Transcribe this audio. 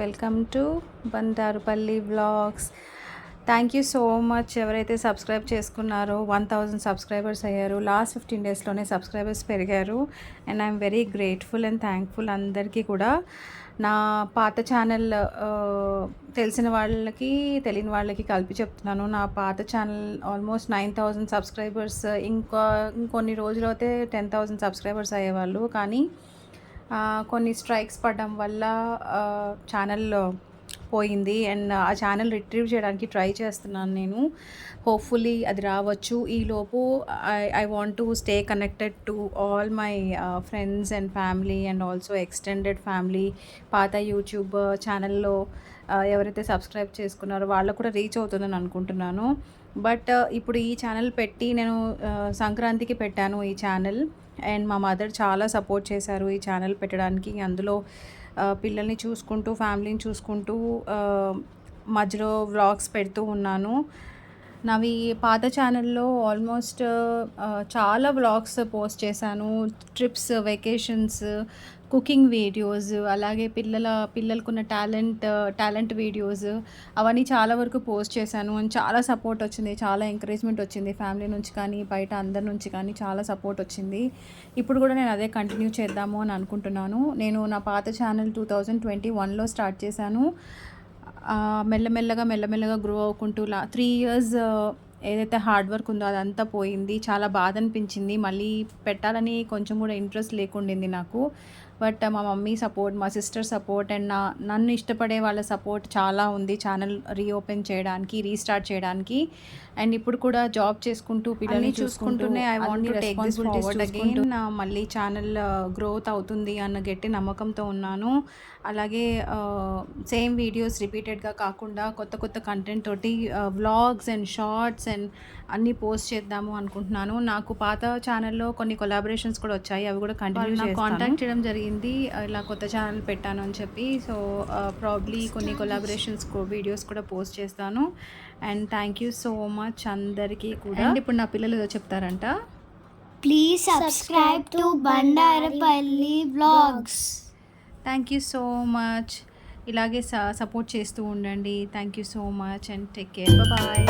Welcome to Bandarupalli blogs thank you so much ఎవరైతే subscribe చేసుకున్నారో one thousand subscribers అయ్యారు. Last fifteen డేస్లోనే subscribers పెరిగారు. And I'm very grateful and thankful అందరికీ కూడా. నా పాత ఛానల్ తెలిసిన వాళ్ళకి తెలియని వాళ్ళకి కలిపి చెప్తున్నాను. నా పాత channel almost nine thousand subscribers ఇంకా ఇంకొన్ని రోజులు అయితే టెన్ థౌజండ్ సబ్స్క్రైబర్స్ అయ్యేవాళ్ళు. కానీ కొన్ని స్ట్రైక్స్ పడడం వల్ల ఛానల్ పోయింది. అండ్ ఆ ఛానల్ రిట్రీవ్ చేయడానికి ట్రై చేస్తున్నాను నేను. హోప్ఫుల్లీ అది రావచ్చు. ఈలోపు I I want to stay connected to all my friends and family and also extended family. పాత యూట్యూబ్ ఛానల్లో ఎవరైతే సబ్స్క్రైబ్ చేసుకున్నారో వాళ్ళకు కూడా రీచ్ అవుతుందని అనుకుంటున్నాను. బట్ ఇప్పుడు ఈ ఛానల్ పెట్టి నేను సంక్రాంతికి పెట్టాను ఈ ఛానల్. అండ్ మా మదర్ చాలా సపోర్ట్ చేశారు ఈ ఛానల్ పెట్టడానికి. అందులో పిల్లల్ని చూసుకుంటూ ఫ్యామిలీని చూసుకుంటూ మధ్యలో వ్లాగ్స్ పెడుతూ ఉన్నాను. నావి పాత ఛానల్లో ఆల్మోస్ట్ చాలా వ్లాగ్స్ పోస్ట్ చేశాను. ట్రిప్స్ వెకేషన్స్ కుకింగ్ వీడియోస్ అలాగే పిల్లల పిల్లలకున్న టాలెంట్ టాలెంట్ వీడియోస్ అవన్నీ చాలా వరకు పోస్ట్ చేశాను. అని చాలా సపోర్ట్ వచ్చింది చాలా ఎంకరేజ్మెంట్ వచ్చింది ఫ్యామిలీ నుంచి కానీ బయట అందరి నుంచి కానీ చాలా సపోర్ట్ వచ్చింది. ఇప్పుడు కూడా నేను అదే కంటిన్యూ చేద్దాము అని అనుకుంటున్నాను. నేను నా పాత ఛానల్ టూ థౌజండ్ ట్వంటీ వన్లో స్టార్ట్ చేశాను. మెల్లమెల్లగా మెల్లమెల్లగా గ్రో అవ్వకుంటూ లా త్రీ ఇయర్స్ ఏదైతే హార్డ్ వర్క్ ఉందో అదంతా పోయింది. చాలా బాధ అనిపించింది మళ్ళీ పెట్టాలని కొంచెం కూడా ఇంట్రెస్ట్ లేకుండింది నాకు. బట్ మా మమ్మీ సపోర్ట్ మా సిస్టర్ సపోర్ట్ అండ్ నా నన్ను ఇష్టపడే వాళ్ళ సపోర్ట్ చాలా ఉంది. ఛానల్ రీఓపెన్ చేయడానికి రీస్టార్ట్ చేయడానికి. అండ్ ఇప్పుడు కూడా జాబ్ చేసుకుంటూ పిల్లల్ని చూసుకుంటూనే I want to take this forward again మళ్ళీ ఛానల్ గ్రోత్ అవుతుంది అన్న గట్టి నమ్మకంతో ఉన్నాను. అలాగే సేమ్ వీడియోస్ రిపీటెడ్గా కాకుండా కొత్త కొత్త కంటెంట్ తోటి వ్లాగ్స్ అండ్ షార్ట్స్ అండ్ అన్నీ పోస్ట్ చేద్దాము అనుకుంటున్నాను. నాకు పాత ఛానల్లో కొన్ని కొలాబరేషన్స్ కూడా వచ్చాయి. అవి కూడా కంటిన్యూ కాంటాక్ట్ చేయడం జరిగింది. ఇలా కొత్త ఛానల్ పెట్టాను అని చెప్పి. సో ప్రాబ్లీ కొన్ని కొలాబరేషన్స్ వీడియోస్ కూడా పోస్ట్ చేస్తాను. And thank you so much అందరికీ కూడా. అండ్ ఇప్పుడు నా పిల్లలు ఏదో చెప్తారంట. Please subscribe to Bandarapalli Vlogs. Thank you so much ఇలాగే సపోర్ట్ చేస్తూ ఉండండి. Thank you so much and take care bye